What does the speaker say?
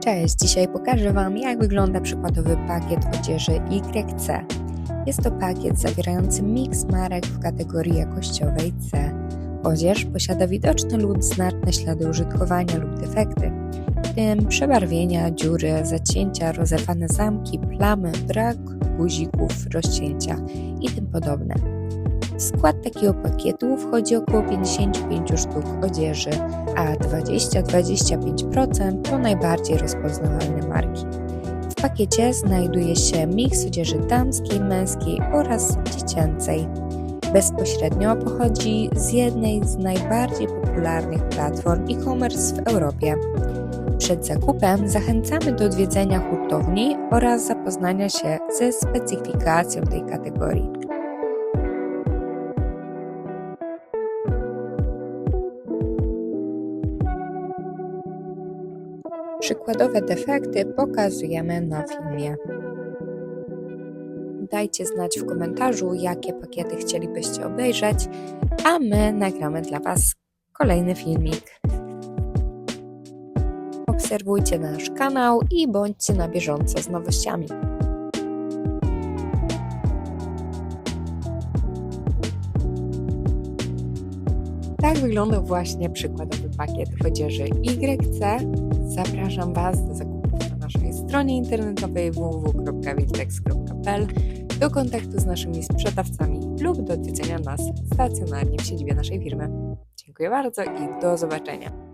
Cześć, dzisiaj pokażę Wam, jak wygląda przykładowy pakiet odzieży YC. Jest to pakiet zawierający miks marek w kategorii jakościowej C. Odzież posiada widoczne lub znaczne ślady użytkowania lub defekty, w tym przebarwienia, dziury, zacięcia, rozerwane zamki, plamy, brak guzików, rozcięcia i tym podobne. W skład takiego pakietu wchodzi około 55 sztuk odzieży, a 20-25% to najbardziej rozpoznawalne marki. W pakiecie znajduje się miks odzieży damskiej, męskiej oraz dziecięcej. Bezpośrednio pochodzi z jednej z najbardziej popularnych platform e-commerce w Europie. Przed zakupem zachęcamy do odwiedzenia hurtowni oraz zapoznania się ze specyfikacją tej kategorii. Przykładowe defekty pokazujemy na filmie. Dajcie znać w komentarzu, jakie pakiety chcielibyście obejrzeć, a my nagramy dla Was kolejny filmik. Obserwujcie nasz kanał i bądźcie na bieżąco z nowościami. Tak wyglądał właśnie przykładowy pakiet odzieży YC. Zapraszam Was do zakupów na naszej stronie internetowej www.wiltex.pl, do kontaktu z naszymi sprzedawcami lub do odwiedzenia nas stacjonarnie w siedzibie naszej firmy. Dziękuję bardzo i do zobaczenia.